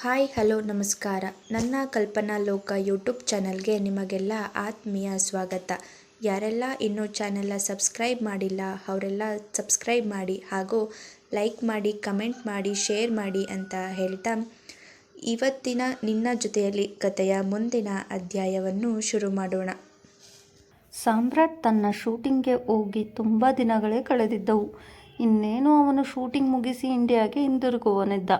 Hi, hello, ನಮಸ್ಕಾರ. ನನ್ನ ಕಲ್ಪನಾ ಲೋಕ ಯೂಟ್ಯೂಬ್ ಚಾನಲ್ಗೆ ನಿಮಗೆಲ್ಲ ಆತ್ಮೀಯ ಸ್ವಾಗತ. ಯಾರೆಲ್ಲ ಇನ್ನೂ ಚಾನೆಲ್ನ ಸಬ್ಸ್ಕ್ರೈಬ್ ಮಾಡಿಲ್ಲ, ಅವರೆಲ್ಲ ಸಬ್ಸ್ಕ್ರೈಬ್ ಮಾಡಿ ಹಾಗೂ ಲೈಕ್ ಮಾಡಿ, ಕಮೆಂಟ್ ಮಾಡಿ, ಶೇರ್ ಮಾಡಿ ಅಂತ ಹೇಳ್ತಾ ಇವತ್ತಿನ ನಿನ್ನ ಜೊತೆಯಲ್ಲಿ ಕಥೆಯ ಮುಂದಿನ ಅಧ್ಯಾಯವನ್ನು ಶುರು ಮಾಡೋಣ. ಸಾಮ್ರಾಟ್ ತನ್ನ ಶೂಟಿಂಗ್ಗೆ ಹೋಗಿ ತುಂಬ ದಿನಗಳೇ ಕಳೆದಿದ್ದವು. ಇನ್ನೇನು ಅವನು ಶೂಟಿಂಗ್ ಮುಗಿಸಿ ಇಂಡಿಯಾಗೆ ಹಿಂದಿರುಗುವನಿದ್ದ.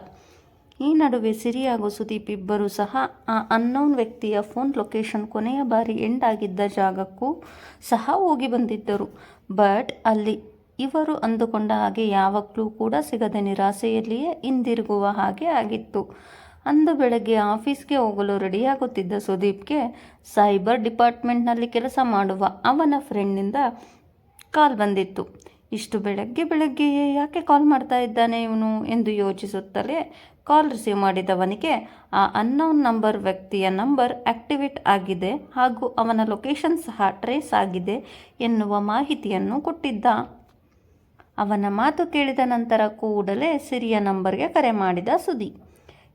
ಈ ನಡುವೆ ಸಿರಿ ಹಾಗೂ ಸುದೀಪ್ ಇಬ್ಬರೂ ಸಹ ಆ ಅನ್ನೌನ್ ವ್ಯಕ್ತಿಯ ಫೋನ್ ಲೊಕೇಶನ್ ಕೊನೆಯ ಬಾರಿ ಎಂಡ್ ಆಗಿದ್ದ ಜಾಗಕ್ಕೂ ಸಹ ಹೋಗಿ ಬಂದಿದ್ದರು. ಬಟ್ ಅಲ್ಲಿ ಇವರು ಅಂದುಕೊಂಡ ಹಾಗೆ ಯಾವಾಗಲೂ ಕೂಡ ಸಿಗದ ನಿರಾಸೆಯಲ್ಲಿಯೇ ಹಿಂದಿರುಗುವ ಹಾಗೆ ಆಗಿತ್ತು. ಅಂದು ಬೆಳಗ್ಗೆ ಆಫೀಸ್ಗೆ ಹೋಗಲು ರೆಡಿಯಾಗುತ್ತಿದ್ದ ಸುದೀಪ್ಗೆ ಸೈಬರ್ ಡಿಪಾರ್ಟ್ಮೆಂಟ್ನಲ್ಲಿ ಕೆಲಸ ಮಾಡುವ ಅವನ ಫ್ರೆಂಡ್ನಿಂದ ಕಾಲ್ ಬಂದಿತ್ತು. ಇಷ್ಟು ಬೆಳಗ್ಗೆ ಬೆಳಗ್ಗೆಯೇ ಯಾಕೆ ಕಾಲ್ ಮಾಡ್ತಾ ಇದ್ದಾನೆ ಇವನು ಎಂದು ಯೋಚಿಸುತ್ತಲೇ ಕಾಲ್ ರಿಸೀವ್ ಮಾಡಿದವನಿಗೆ ಆ ಅನ್ನೌನ್ ನಂಬರ್ ವ್ಯಕ್ತಿಯ ನಂಬರ್ ಆಕ್ಟಿವೇಟ್ ಆಗಿದೆ ಹಾಗೂ ಅವನ ಲೊಕೇಶನ್ ಸಹ ಟ್ರೇಸ್ ಆಗಿದೆ ಎನ್ನುವ ಮಾಹಿತಿಯನ್ನು ಕೊಟ್ಟಿದ್ದ. ಅವನ ಮಾತು ಕೇಳಿದ ನಂತರ ಕೂಡಲೇ ಸಿರಿಯ ನಂಬರ್ಗೆ ಕರೆ ಮಾಡಿದ ಸುದಿ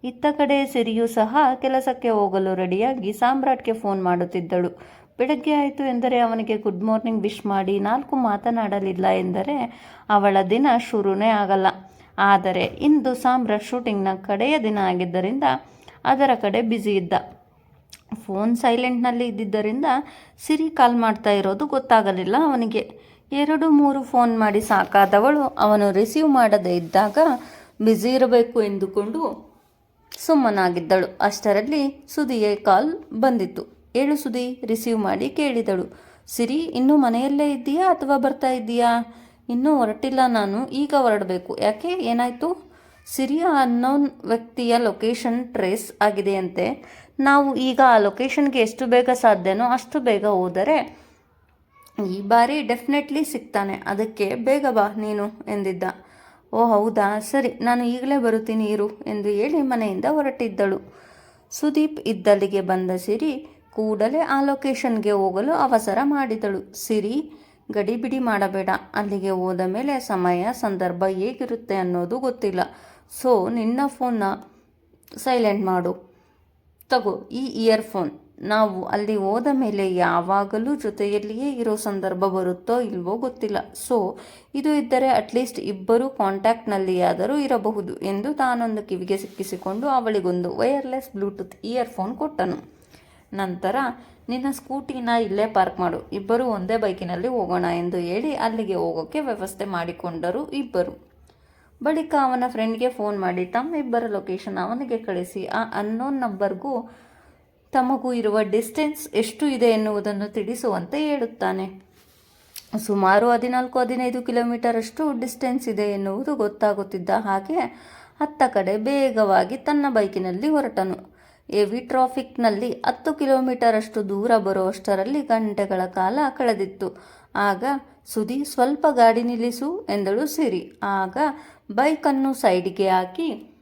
ಇತ್ತ ಕಡೆ ಸಿರಿಯು ಸಹ ಕೆಲಸಕ್ಕೆ ಹೋಗಲು ರೆಡಿಯಾಗಿ ಸಾಮ್ರಾಟ್ಗೆ ಫೋನ್ ಮಾಡುತ್ತಿದ್ದಳು. ಬೆಳಗ್ಗೆ ಆಯಿತು ಎಂದರೆ ಅವನಿಗೆ ಗುಡ್ ಮಾರ್ನಿಂಗ್ ವಿಶ್ ಮಾಡಿ ನಾಲ್ಕು ಮಾತನಾಡಲಿಲ್ಲ ಎಂದರೆ ಅವಳ ದಿನ ಶುರುನೇ ಆಗಲ್ಲ. ಆದರೆ ಇಂದು ಸಾಂಬ್ರ ಶೂಟಿಂಗ್ನ ಕಡೆಯ ದಿನ ಆಗಿದ್ದರಿಂದ ಅದರ ಕಡೆ ಬ್ಯುಸಿ ಇದ್ದ. ಫೋನ್ ಸೈಲೆಂಟ್ನಲ್ಲಿ ಇದ್ದಿದ್ದರಿಂದ ಸಿರಿ ಕಾಲ್ ಮಾಡ್ತಾ ಇರೋದು ಗೊತ್ತಾಗಲಿಲ್ಲ ಅವನಿಗೆ. ಎರಡು ಮೂರು ಫೋನ್ ಮಾಡಿ ಸಾಕಾದವಳು ಅವನು ರಿಸೀವ್ ಮಾಡದೇ ಇದ್ದಾಗ ಬ್ಯುಸಿ ಇರಬೇಕು ಎಂದುಕೊಂಡು ಸುಮ್ಮನಾಗಿದ್ದಳು. ಅಷ್ಟರಲ್ಲಿ ಸುದಿಯೇ ಕಾಲ್ ಬಂದಿತ್ತು. ಏಳು ಸುದಿ ರಿಸೀವ್ ಮಾಡಿ ಕೇಳಿದಳು. ಸಿರಿ, ಇನ್ನೂ ಮನೆಯಲ್ಲೇ ಇದ್ದೀಯಾ ಅಥವಾ ಬರ್ತಾ ಇದ್ದೀಯಾ? ಇನ್ನೂ ಹೊರಟಿಲ್ಲ ನಾನು, ಈಗ ಹೊರಡಬೇಕು. ಯಾಕೆ? ಏನಾಯಿತು? ಸಿರಿಯ ಅನ್ನೋನ್ ವ್ಯಕ್ತಿಯ ಲೊಕೇಶನ್ ಟ್ರೇಸ್ ಆಗಿದೆಯಂತೆ. ನಾವು ಈಗ ಆ ಲೊಕೇಶನ್ಗೆ ಎಷ್ಟು ಬೇಗ ಸಾಧ್ಯನೋ ಅಷ್ಟು ಬೇಗ ಹೋದರೆ ಈ ಬಾರಿ ಡೆಫಿನೆಟ್ಲಿ ಸಿಗ್ತಾನೆ. ಅದಕ್ಕೆ ಬೇಗ ಬಾ ನೀನು, ಎಂದಿದ್ದ. ಓ, ಹೌದಾ? ಸರಿ, ನಾನು ಈಗಲೇ ಬರುತ್ತೀನಿ, ಇರು, ಎಂದು ಹೇಳಿ ಮನೆಯಿಂದ ಹೊರಟಿದ್ದಳು. ಸುದೀಪ್ ಇದ್ದಲ್ಲಿಗೆ ಬಂದ ಸಿರಿ ಕೂಡಲೇ ಆ ಲೊಕೇಶನ್ಗೆ ಹೋಗಲು ಅವಸರ ಮಾಡಿದಳು. ಸಿರಿ ಗಡಿಬಿಡಿ ಮಾಡಬೇಡ. ಅಲ್ಲಿಗೆ ಹೋದ ಮೇಲೆ ಸಮಯ, ಸಂದರ್ಭ ಹೇಗಿರುತ್ತೆ ಅನ್ನೋದು ಗೊತ್ತಿಲ್ಲ. ಸೊ, ನಿನ್ನ ಫೋನ್ನ ಸೈಲೆಂಟ್ ಮಾಡು. ತಗೋ, ಈ ಇಯರ್ಫೋನ್ ನಾವು ಅಲ್ಲಿ ಹೋದ ಮೇಲೆ ಯಾವಾಗಲೂ ಜೊತೆಯಲ್ಲಿಯೇ ಇರೋ ಸಂದರ್ಭ ಬರುತ್ತೋ ಇಲ್ವೋ ಗೊತ್ತಿಲ್ಲ. ಸೊ, ಇದು ಇದ್ದರೆ ಅಟ್ಲೀಸ್ಟ್ ಇಬ್ಬರು ಕಾಂಟ್ಯಾಕ್ಟ್ನಲ್ಲಿಯಾದರೂ ಇರಬಹುದು ಎಂದು ತಾನೊಂದು ಕಿವಿಗೆ ಸಿಕ್ಕಿಸಿಕೊಂಡು ಅವಳಿಗೊಂದು ವೈರ್ಲೆಸ್ ಬ್ಲೂಟೂತ್ ಇಯರ್ಫೋನ್ ಕೊಟ್ಟನು. ನಂತರ, ನಿನ್ನ ಸ್ಕೂಟಿನ ಇಲ್ಲೇ ಪಾರ್ಕ್ ಮಾಡು. ಇಬ್ಬರು ಒಂದೇ ಬೈಕಿನಲ್ಲಿ ಹೋಗೋಣ ಎಂದು ಹೇಳಿ ಅಲ್ಲಿಗೆ ಹೋಗೋಕ್ಕೆ ವ್ಯವಸ್ಥೆ ಮಾಡಿಕೊಂಡರು ಇಬ್ಬರು. ಬಳಿಕ ಅವನ ಫ್ರೆಂಡ್ಗೆ ಫೋನ್ ಮಾಡಿ, ತಮ್ಮ ಇಬ್ಬರ ಲೊಕೇಶನ್ ಅವನಿಗೆ ಕಳಿಸಿ. ಆ ಅನ್ನೋನ್ ನಂಬರ್ಗೂ ತಮಗೂ ಇರುವ ಡಿಸ್ಟೆನ್ಸ್ ಎಷ್ಟು ಇದೆ ಎನ್ನುವುದನ್ನು ತಿಳಿಸುವಂತೆ ಹೇಳುತ್ತಾನೆ. ಸುಮಾರು ಹದಿನಾಲ್ಕು, ಹದಿನೈದು ಕಿಲೋಮೀಟರ್ ಅಷ್ಟು ಡಿಸ್ಟೆನ್ಸ್ ಇದೆ ಎನ್ನುವುದು ಗೊತ್ತಾಗುತ್ತಿದ್ದ ಹಾಗೆ ಅತ್ತ ಕಡೆ ಬೇಗವಾಗಿ ತನ್ನ ಬೈಕಿನಲ್ಲಿ ಹೊರಟನು. ಹೆವಿ ಟ್ರಾಫಿಕ್ನಲ್ಲಿ ಹತ್ತು ಕಿಲೋಮೀಟರ್ ಅಷ್ಟು ದೂರ ಬರುವಷ್ಟರಲ್ಲಿ ಗಂಟೆಗಳ ಕಾಲ ಕಳೆದಿತ್ತು. ಆಗ ಸುದಿ ಸ್ವಲ್ಪ ಗಾಡಿ ನಿಲ್ಲಿಸು ಎಂದಳು ಸಿರಿ. ಆಗ, ಬೈಕನ್ನು ಸೈಡ್ಗೆ ಹಾಕಿ,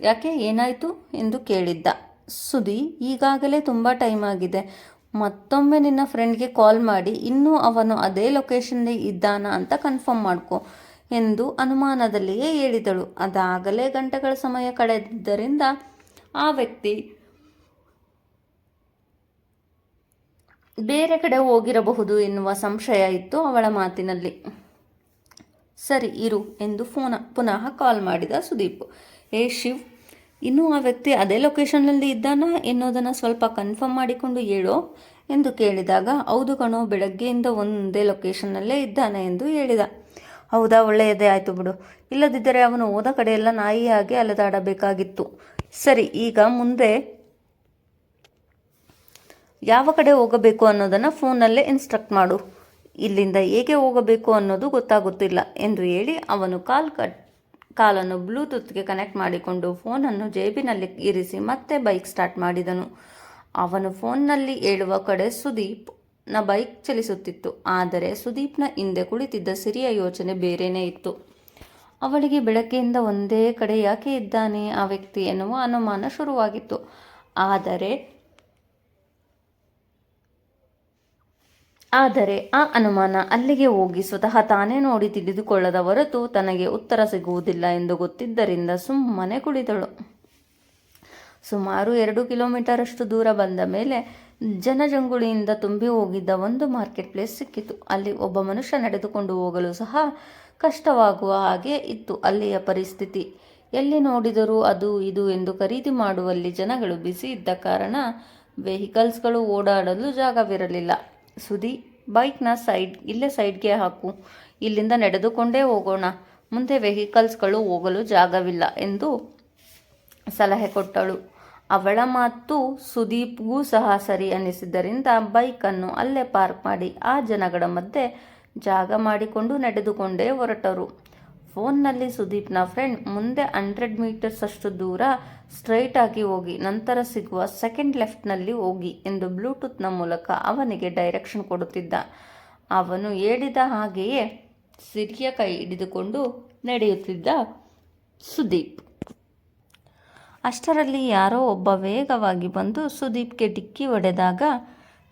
ಯಾಕೆ, ಏನಾಯಿತು? ಎಂದು ಕೇಳಿದ್ದ. ಸುದಿ ಈಗಾಗಲೇ ತುಂಬ ಟೈಮ್ ಆಗಿದೆ. ಮತ್ತೊಮ್ಮೆ ನಿನ್ನ ಫ್ರೆಂಡ್ಗೆ ಕಾಲ್ ಮಾಡಿ, ಇನ್ನೂ ಅವನು ಅದೇ ಲೊಕೇಶನ್ನೇ ಇದ್ದಾನ ಅಂತ ಕನ್ಫರ್ಮ್ ಮಾಡ್ಕೊ ಎಂದು ಅನುಮಾನದಲ್ಲಿಯೇ ಹೇಳಿದಳು. ಅದಾಗಲೇ ಗಂಟೆಗಳ ಸಮಯ ಕಳೆದಿದ್ದರಿಂದ ಆ ವ್ಯಕ್ತಿ ಬೇರೆ ಕಡೆ ಹೋಗಿರಬಹುದು ಎನ್ನುವ ಸಂಶಯ ಇತ್ತು ಅವಳ ಮಾತಿನಲ್ಲಿ. ಸರಿ, ಇರು ಎಂದು ಫೋನ, ಪುನಃ ಕಾಲ್ ಮಾಡಿದ ಸುದೀಪ್. ಏ, ಶಿವ್, ಇನ್ನೂ ಆ ವ್ಯಕ್ತಿ ಅದೇ ಲೊಕೇಶನ್ನಲ್ಲಿ ಇದ್ದಾನಾ ಎನ್ನುವುದನ್ನು ಸ್ವಲ್ಪ ಕನ್ಫರ್ಮ್ ಮಾಡಿಕೊಂಡು ಹೇಳೋ ಎಂದು ಕೇಳಿದಾಗ, ಹೌದು ಕಣೋ, ಬೆಳಗ್ಗೆಯಿಂದ ಒಂದೇ ಲೊಕೇಶನ್ನಲ್ಲೇ ಇದ್ದಾನೆ ಎಂದು ಹೇಳಿದ. ಹೌದಾ, ಒಳ್ಳೆಯದೇ ಆಯಿತು ಬಿಡು. ಇಲ್ಲದಿದ್ದರೆ ಅವನು ಹೋದ ಕಡೆಯೆಲ್ಲ ನಾಯಿಯಾಗಿ ಅಲೆದಾಡಬೇಕಾಗಿತ್ತು. ಸರಿ, ಈಗ ಮುಂದೆ ಯಾವ ಕಡೆ ಹೋಗಬೇಕು ಅನ್ನೋದನ್ನು ಫೋನಲ್ಲೇ ಇನ್ಸ್ಟ್ರಕ್ಟ್ ಮಾಡು. ಇಲ್ಲಿಂದ ಹೇಗೆ ಹೋಗಬೇಕು ಅನ್ನೋದು ಗೊತ್ತಾಗುತ್ತಿಲ್ಲ ಎಂದು ಹೇಳಿ ಅವನು ಕಾಲ್ ಕಟ್, ಕಾಲನ್ನು ಬ್ಲೂಟೂತ್ಗೆ ಕನೆಕ್ಟ್ ಮಾಡಿಕೊಂಡು ಫೋನನ್ನು ಜೇಬಿನಲ್ಲಿ ಇರಿಸಿ ಮತ್ತೆ ಬೈಕ್ ಸ್ಟಾರ್ಟ್ ಮಾಡಿದನು. ಅವನು ಫೋನ್ನಲ್ಲಿ ಹೇಳುವ ಕಡೆ ಸುದೀಪ್ನ ಬೈಕ್ ಚಲಿಸುತ್ತಿತ್ತು. ಆದರೆ ಸುದೀಪ್ನ ಹಿಂದೆ ಕುಳಿತಿದ್ದ ಸಿರಿಯ ಯೋಚನೆ ಬೇರೆಯೇ ಇತ್ತು. ಅವಳಿಗೆ ಬೆಳಕೆಯಿಂದ ಒಂದೇ ಕಡೆ ಯಾಕೆ ಇದ್ದಾನೆ? ಆ ವ್ಯಕ್ತಿ ಎನ್ನುವ ಅನುಮಾನ ಶುರುವಾಗಿತ್ತು. ಆದರೆ ಆದರೆ ಆ ಅನುಮಾನ ಅಲ್ಲಿಗೆ ಹೋಗಿ ಸ್ವತಃ ತಾನೇ ನೋಡಿ ತಿಳಿದುಕೊಳ್ಳದ ಹೊರತು ತನಗೆ ಉತ್ತರ ಸಿಗುವುದಿಲ್ಲ ಎಂದು ಗೊತ್ತಿದ್ದರಿಂದ ಸುಮ್ಮನೆ ಕುಳಿತಳು. ಸುಮಾರು ಎರಡು ಕಿಲೋಮೀಟರಷ್ಟು ದೂರ ಬಂದ ಮೇಲೆ ಜನಜಂಗುಳಿಯಿಂದ ತುಂಬಿ ಹೋಗಿದ್ದ ಒಂದು ಮಾರ್ಕೆಟ್ ಪ್ಲೇಸ್ ಸಿಕ್ಕಿತು. ಅಲ್ಲಿ ಒಬ್ಬ ಮನುಷ್ಯ ನಡೆದುಕೊಂಡು ಹೋಗಲು ಸಹ ಕಷ್ಟವಾಗುವ ಹಾಗೆ ಇತ್ತು. ಅಲ್ಲಿಯ ಪರಿಸ್ಥಿತಿ ಎಲ್ಲಿ ನೋಡಿದರೂ ಅದು ಇದು ಎಂದು ಖರೀದಿ ಮಾಡುವಲ್ಲಿ ಜನಗಳು ಬಿಸಿ ಇದ್ದ ಕಾರಣ ವೆಹಿಕಲ್ಸ್ಗಳು ಓಡಾಡಲು ಜಾಗವಿರಲಿಲ್ಲ. ಸುದಿ ಬೈಕ್ನ ಸೈಡ್ ಇಲ್ಲೇ ಸೈಡ್ಗೆ ಹಾಕು. ಇಲ್ಲಿಂದ ನಡೆದುಕೊಂಡೇ ಹೋಗೋಣ. ಮುಂದೆ ವೆಹಿಕಲ್ಸ್ಗಳು ಹೋಗಲು ಜಾಗವಿಲ್ಲ ಎಂದು ಸಲಹೆ ಕೊಟ್ಟಳು. ಅವಳ ಮಾತು ಸುದೀಪ್ಗೂ ಸಹ ಸರಿ ಅನ್ನಿಸಿದ್ದರಿಂದ ಬೈಕನ್ನು ಅಲ್ಲೇ ಪಾರ್ಕ್ ಮಾಡಿ ಆ ಜನಗಳ ಮಧ್ಯೆ ಜಾಗ ಮಾಡಿಕೊಂಡು ನಡೆದುಕೊಂಡೇ ಹೊರಟರು. ಫೋನ್ನಲ್ಲಿ ಸುದೀಪ್ನ ಫ್ರೆಂಡ್ ಮುಂದೆ ಹಂಡ್ರೆಡ್ ಮೀಟರ್ಸ್ ಅಷ್ಟು ದೂರ ಸ್ಟ್ರೈಟ್ ಆಗಿ ಹೋಗಿ, ನಂತರ ಸಿಗುವ ಸೆಕೆಂಡ್ ಲೆಫ್ಟ್ನಲ್ಲಿ ಹೋಗಿ ಎಂದು ಬ್ಲೂಟೂತ್ನ ಮೂಲಕ ಅವನಿಗೆ ಡೈರೆಕ್ಷನ್ ಕೊಡುತ್ತಿದ್ದ. ಅವನು ಹೇಳಿದ ಹಾಗೆಯೇ ಸಿರಿಯ ಕೈ ಹಿಡಿದುಕೊಂಡು ನಡೆಯುತ್ತಿದ್ದ ಸುದೀಪ್. ಅಷ್ಟರಲ್ಲಿ ಯಾರೋ ಒಬ್ಬ ವೇಗವಾಗಿ ಬಂದು ಸುದೀಪ್ಗೆ ಡಿಕ್ಕಿ ಹೊಡೆದಾಗ,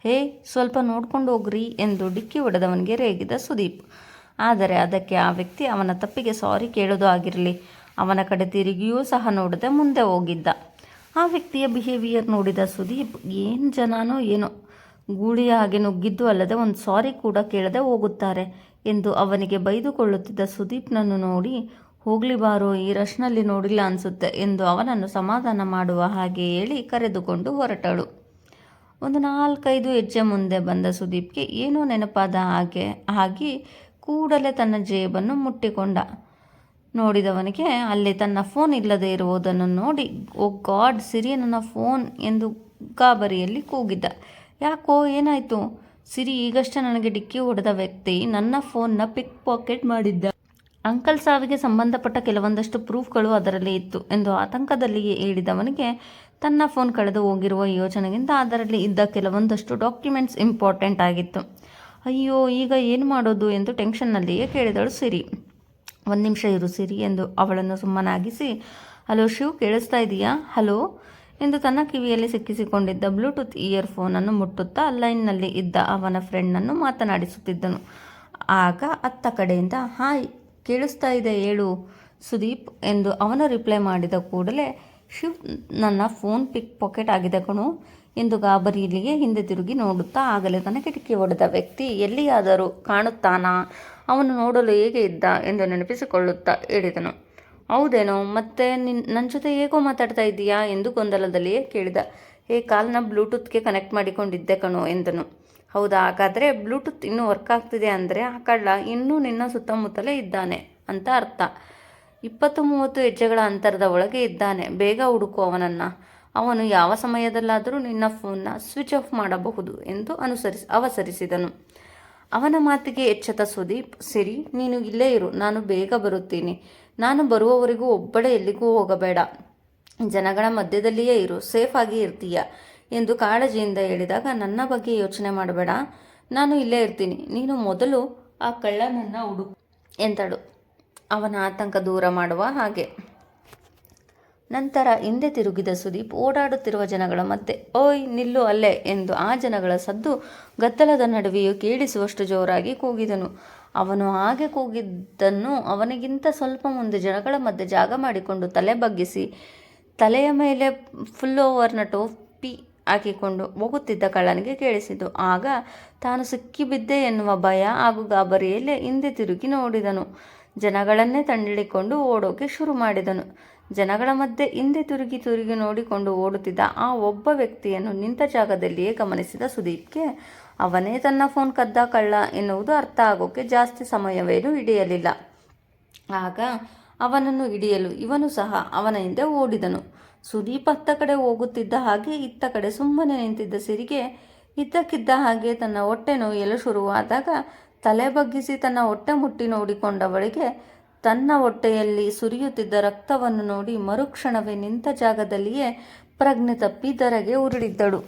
ಹೇ, ಸ್ವಲ್ಪ ನೋಡ್ಕೊಂಡು ಹೋಗ್ರಿ ಎಂದು ಡಿಕ್ಕಿ ಹೊಡೆದವನಿಗೆ ರೇಗಿದ ಸುದೀಪ್. ಆದರೆ ಅದಕ್ಕೆ ಆ ವ್ಯಕ್ತಿ ಅವನ ತಪ್ಪಿಗೆ ಸಾರಿ ಕೇಳೋದು ಆಗಿರಲಿ. ಅವನ ಕಡೆ ತಿರುಗಿಯೂ ಸಹ ನೋಡದೆ ಮುಂದೆ ಹೋಗಿದ್ದ. ಆ ವ್ಯಕ್ತಿಯ ಬಿಹೇವಿಯರ್ ನೋಡಿದ ಸುದೀಪ್, ಏನು ಜನನೋ ಏನೋ. ಗೂಳಿಯ ಹಾಗೆ ನುಗ್ಗಿದ್ದು ಅಲ್ಲದೆ ಒಂದು ಸಾರಿ ಕೂಡ ಕೇಳದೆ ಹೋಗುತ್ತಾರೆ ಎಂದು ಅವನಿಗೆ ಬೈದುಕೊಳ್ಳುತ್ತಿದ್ದ ಸುದೀಪ್ನನ್ನು ನೋಡಿ, ಹೋಗ್ಲಿ ಬಾರೋ, ಈ ರಶ್ನಲ್ಲಿ ನೋಡಿಲ್ಲ ಅನಿಸುತ್ತೆ ಎಂದು ಅವನನ್ನು ಸಮಾಧಾನ ಮಾಡುವ ಹಾಗೆ ಹೇಳಿ ಕರೆದುಕೊಂಡು ಹೊರಟಳು. ಒಂದು ನಾಲ್ಕೈದು ಹೆಜ್ಜೆ ಮುಂದೆ ಬಂದ ಸುದೀಪ್ಗೆ ಏನೋ ನೆನಪಾದ ಹಾಗೆ ಆಗಿ ಕೂಡಲೇ ತನ್ನ ಜೇಬನ್ನು ಮುಟ್ಟಿಕೊಂಡ. ನೋಡಿದವನಿಗೆ ಅಲ್ಲಿ ತನ್ನ ಫೋನ್ ಇಲ್ಲದೆ ಇರುವುದನ್ನು ನೋಡಿ, ಓ ಗಾಡ್ ಸಿರಿ ನನ್ನ ಫೋನ್ ಎಂದು ಗಾಬರಿಯಲ್ಲಿ ಕೂಗಿದ್ದ. ಯಾಕೋ, ಏನಾಯಿತು? ಸಿರಿ ಈಗಷ್ಟೇ ನನಗೆ ಡಿಕ್ಕಿ ಹೊಡೆದ ವ್ಯಕ್ತಿ ನನ್ನ ಫೋನ್ನ ಪಿಕ್ ಪಾಕೆಟ್ ಮಾಡಿದ್ದ. ಅಂಕಲ್ ಸಾವಿಗೆ ಸಂಬಂಧಪಟ್ಟ ಕೆಲವೊಂದಷ್ಟು ಪ್ರೂಫ್ಗಳು ಅದರಲ್ಲಿ ಇತ್ತು ಎಂದು ಆತಂಕದಲ್ಲಿಯೇ ಹೇಳಿದವನಿಗೆ, ತನ್ನ ಫೋನ್ ಕಳೆದು ಹೋಗಿರುವ ಯೋಚನೆಗಿಂತ ಅದರಲ್ಲಿ ಇದ್ದ ಕೆಲವೊಂದಷ್ಟು ಡಾಕ್ಯುಮೆಂಟ್ಸ್ ಇಂಪಾರ್ಟೆಂಟ್ ಆಗಿತ್ತು. ಅಯ್ಯೋ, ಈಗ ಏನು ಮಾಡೋದು ಎಂದು ಟೆನ್ಷನ್ನಲ್ಲಿಯೇ ಕೇಳಿದಳು ಸಿರಿ. ಒಂದು ನಿಮಿಷ ಇರು ಸಿರಿ ಎಂದು ಅವಳನ್ನು ಸುಮ್ಮನಾಗಿಸಿ, ಹಲೋ ಶಿವ್, ಕೇಳಿಸ್ತಾ ಇದೆಯಾ? ಹಲೋ? ಎಂದು ತನ್ನ ಕಿವಿಯಲ್ಲಿ ಸಿಕ್ಕಿಸಿಕೊಂಡಿದ್ದ ಬ್ಲೂಟೂತ್ ಇಯರ್ಫೋನನ್ನು ಮುಟ್ಟುತ್ತಾ ಲೈನ್ನಲ್ಲಿ ಇದ್ದ ಅವನ ಫ್ರೆಂಡ್ನನ್ನು ಮಾತನಾಡಿಸುತ್ತಿದ್ದನು. ಆಗ ಅತ್ತ ಕಡೆಯಿಂದ, ಹಾಯ್, ಕೇಳಿಸ್ತಾ ಇದೆ, ಹೇಳು ಸುದೀಪ್ ಎಂದು ಅವನು ರಿಪ್ಲೈ ಮಾಡಿದ ಕೂಡಲೇ, ಶಿವ್, ನನ್ನ ಫೋನ್ ಪಿಕ್ ಪಾಕೆಟ್ ಆಗಿದೆ ಕಣು. ಎಂದು ಗಾಬರಿಯಲ್ಲಿಯೇ ಹಿಂದೆ ತಿರುಗಿ ನೋಡುತ್ತಾ ಆಗಲೇ ತನ್ನ ಕಿಟಕಿ ಹೊಡೆದ ವ್ಯಕ್ತಿ ಎಲ್ಲಿಯಾದರೂ ಕಾಣುತ್ತಾನಾ? ಅವನು ನೋಡಲು ಹೇಗೆ ಇದ್ದ ಎಂದು ನೆನಪಿಸಿಕೊಳ್ಳುತ್ತಾ ಹೇಳಿದನು. ಹೌದೇನೋ, ಮತ್ತೆ ನಿನ್ ನನ್ನ ಜೊತೆ ಹೇಗೋ ಮಾತಾಡ್ತಾ ಇದ್ದೀಯಾ ಎಂದು ಗೊಂದಲದಲ್ಲಿಯೇ ಕೇಳಿದ. ಹೇ, ಕಾಲ್ನ ಬ್ಲೂಟೂತ್ಗೆ ಕನೆಕ್ಟ್ ಮಾಡಿಕೊಂಡಿದ್ದೆ ಕಣೋ ಎಂದನು. ಹೌದಾ, ಹಾಗಾದರೆ ಬ್ಲೂಟೂತ್ ಇನ್ನೂ ವರ್ಕ್ ಆಗ್ತಿದೆ ಅಂದರೆ ಆ ಕಳ್ಳ ಇನ್ನೂ ನಿನ್ನ ಸುತ್ತಮುತ್ತಲೇ ಇದ್ದಾನೆ ಅಂತ ಅರ್ಥ. ಇಪ್ಪತ್ತು ಮೂವತ್ತು ಹೆಜ್ಜೆಗಳ ಅಂತರದ ಒಳಗೆ ಇದ್ದಾನೆ. ಬೇಗ ಹುಡುಕು ಅವನನ್ನು. ಅವನು ಯಾವ ಸಮಯದಲ್ಲಾದರೂ ನಿನ್ನ ಫೋನ್ನ ಸ್ವಿಚ್ ಆಫ್ ಮಾಡಬಹುದು ಎಂದು ಅನುಸರಿಸಿ, ಅವಸರಿಸಿದನು. ಅವನ ಮಾತಿಗೆ ಎಚ್ಚೆತ್ತ ಸುದೀಪ್, ಸಿರಿ, ನೀನು ಇಲ್ಲೇ ಇರು, ನಾನು ಬೇಗ ಬರುತ್ತೀನಿ. ನಾನು ಬರುವವರೆಗೂ ಒಬ್ಬಳೇ ಎಲ್ಲಿಗೂ ಹೋಗಬೇಡ. ಜನಗಳ ಮಧ್ಯದಲ್ಲಿಯೇ ಇರು, ಸೇಫ್ ಆಗಿ ಇರ್ತೀಯ ಎಂದು ಕಾಳಜಿಯಿಂದ ಹೇಳಿದಾಗ, ನನ್ನ ಬಗ್ಗೆ ಯೋಚನೆ ಮಾಡಬೇಡ. ನಾನು ಇಲ್ಲೇ ಇರ್ತೀನಿ. ನೀನು ಮೊದಲು ಆ ಕಳ್ಳನನ್ನು ಹುಡುಕು ಎಂತಳು ಅವನ ಆತಂಕ ದೂರ ಮಾಡುವ ಹಾಗೆ. ನಂತರ ಹಿಂದೆ ತಿರುಗಿದ ಸುದೀಪ್ ಓಡಾಡುತ್ತಿರುವ ಜನಗಳ ಮತ್ತೆ ಓಯ್, ನಿಲ್ಲು ಅಲ್ಲೇ ಎಂದು ಆ ಜನಗಳ ಸದ್ದು ಗದ್ದಲದ ನಡುವೆಯೂ ಕೇಳಿಸುವಷ್ಟು ಜೋರಾಗಿ ಕೂಗಿದನು. ಅವನು ಹಾಗೆ ಕೂಗಿದ್ದನ್ನು ಅವನಿಗಿಂತ ಸ್ವಲ್ಪ ಮುಂದೆ ಜನಗಳ ಮಧ್ಯೆ ಜಾಗ ಮಾಡಿಕೊಂಡು ತಲೆ ಬಗ್ಗಿಸಿ, ತಲೆಯ ಮೇಲೆ ಫುಲ್ ಓವರ್ನ ಟೋಪಿ ಹಾಕಿಕೊಂಡು ಹೋಗುತ್ತಿದ್ದ ಕಳ್ಳನಿಗೆ ಕೇಳಿಸಿತು. ಆಗ ತಾನು ಸಿಕ್ಕಿಬಿದ್ದೆ ಎನ್ನುವ ಭಯ ಹಾಗೂ ಗಾಬರಿಯಲ್ಲೇ ಹಿಂದೆ ತಿರುಗಿ ನೋಡಿದನು. ಜನಗಳನ್ನೇ ತಂಡಿಡಿಕೊಂಡು ಓಡೋಕೆ ಶುರು ಮಾಡಿದನು. ಜನಗಳ ಮಧ್ಯೆ ಹಿಂದೆ ತಿರುಗಿ ತಿರುಗಿ ನೋಡಿಕೊಂಡು ಓಡುತ್ತಿದ್ದ ಆ ಒಬ್ಬ ವ್ಯಕ್ತಿಯನ್ನು ನಿಂತ ಜಾಗದಲ್ಲಿಯೇ ಗಮನಿಸಿದ ಸುದೀಪ್ಗೆ, ಅವನೇ ತನ್ನ ಫೋನ್ ಕದ್ದ ಕಳ್ಳ ಎನ್ನುವುದು ಅರ್ಥ ಆಗೋಕ್ಕೆ ಜಾಸ್ತಿ ಸಮಯವೇನೂ ಹಿಡಿಯಲಿಲ್ಲ. ಆಗ ಅವನನ್ನು ಹಿಡಿಯಲು ಇವನು ಸಹ ಅವನ ಹಿಂದೆ ಓಡಿದನು. ಸುದೀಪ್ ಅತ್ತ ಕಡೆ ಹೋಗುತ್ತಿದ್ದ ಹಾಗೆ ಇತ್ತ ಕಡೆ ಸುಮ್ಮನೆ ನಿಂತಿದ್ದ ಸಿರಿಗೆ ಇದ್ದಕ್ಕಿದ್ದ ಹಾಗೆ ತನ್ನ ಹೊಟ್ಟೆ ನೋಯಲು ಶುರುವಾದಾಗ ತಲೆ ಬಗ್ಗಿಸಿ ತನ್ನ ಹೊಟ್ಟೆ ಮುಟ್ಟಿ ನೋಡಿಕೊಂಡವಳಿಗೆ ತನ್ನ ಹೊಟ್ಟೆಯಲ್ಲಿ ಸುರಿಯುತ್ತಿದ್ದ ರಕ್ತವನ್ನು ನೋಡಿ ಮರುಕ್ಷಣವೇ ನಿಂತ ಜಾಗದಲ್ಲಿಯೇ ಪ್ರಜ್ಞೆ ತಪ್ಪಿ ಧರೆಗೆ ಉರುಳಿದ್ದಳು.